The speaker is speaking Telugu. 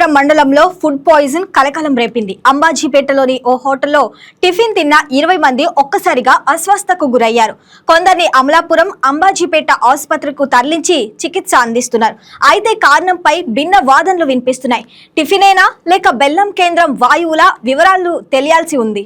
అమలాపురం మండలంలో ఫుడ్ పాయిజన్ కలకలం రేపింది. అంబాజీపేటలోని ఓ హోటల్లో టిఫిన్ తిన్న ఇరవై మంది ఒక్కసారిగా అస్వస్థకు గురయ్యారు. కొందరిని అమలాపురం అంబాజీపేట ఆసుపత్రికి తరలించి చికిత్స అందిస్తున్నారు. అయితే కారణంపై భిన్న వాదనలు వినిపిస్తున్నాయి. టిఫినేనా లేక బెల్లం కేంద్రం వాయువుల? వివరాలు తెలియాల్సి ఉంది.